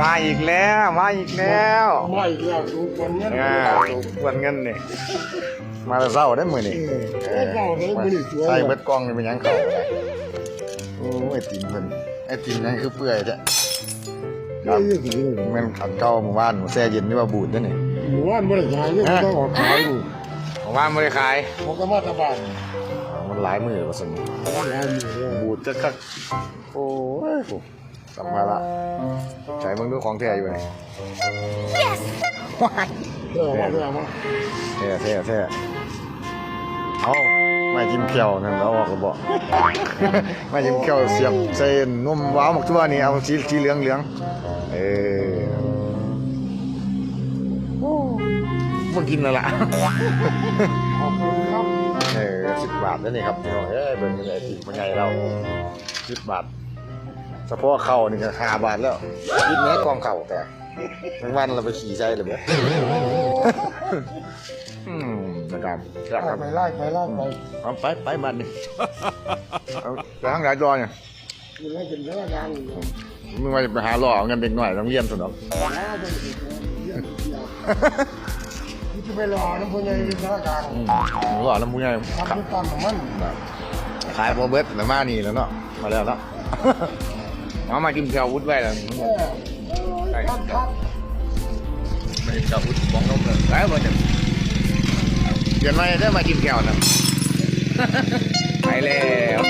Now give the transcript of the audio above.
มาอีกแล้วมาอีกแล้วไม่อีกแล้วดูคนเนี้ยอ่าถูกวันเงินนี่มาแต่เศร้าได้มือนี่เออเจ้าเลยไม่ได้สวยใส่เบิดกล้องนี่เป็นหยังเขาเลยโอ้ไอติมเพิ่นไอติมนั่นคือเปื่อยจ้ะเยอะๆสิแม่นขันเก่าหมู่บ้านหมู่แช่เย็นนี่ว่าบูดเด้อนี่หมู่บ้านบริการเนี่ยต้องออกขายดูหมู่บ้านไม่ได้ขายผมก็มาตะบานมันหลายมือว่าสนร้านอยู่เนี่ยบูดจะคักโอ้ยโห สัมภาระใช้มึงดูของแท้อยู่ไหนเรื่องมาเรื่องมาแท้แท้แท้เอาไม่จิ้มเขียวนั่นแล้วออกกระบอกไม่จิ้มเขียวเสียบเส้นนุ่มว้าวหมกทั่วนี่เอาสีสีเหลืองเหลืองเออโอ้มากินแล้วล่ะขอบคุณครับเออสิบบาทนั่นนี่ครับพี่น้องเอ้ยเบิ่งยังไงทีมันไงเราสิบบาท เฉพาะเข่านี่ก็ห้าบาทแล้วกินแม้กองเข่าแต่ทั้งวันเราไปขี่ใจเลยเบ้อืมนะครับครับไปไล่ไปไล่ไปเอาไปไปบ้านนี่เอาไปทางไหนรอเนี่ยกินแล้วเป็นเรื่องดังอยู่มึงว่าจะไปหาหล่อเอาเงินเด็กหน่อยต้องเรียนสนอกแล้วจะไปเที่ยวเที่ยวนี่จะไปรอน้ำพุนใหญ่เป็นเรื่องดังอืมหล่อน้ำมูกไงทำทุกตามของมันขายโมเบิร์ตแล้วมานี่แล้วเนาะมาแล้วเนาะ มามากินเชียววุ้ดไว้แล้วเออครับครับไม่ได้กับวุ้ดบ้องนมเลยแล้วมันจะเดี๋ยวมาได้มากินแก้วนะไปแล้ว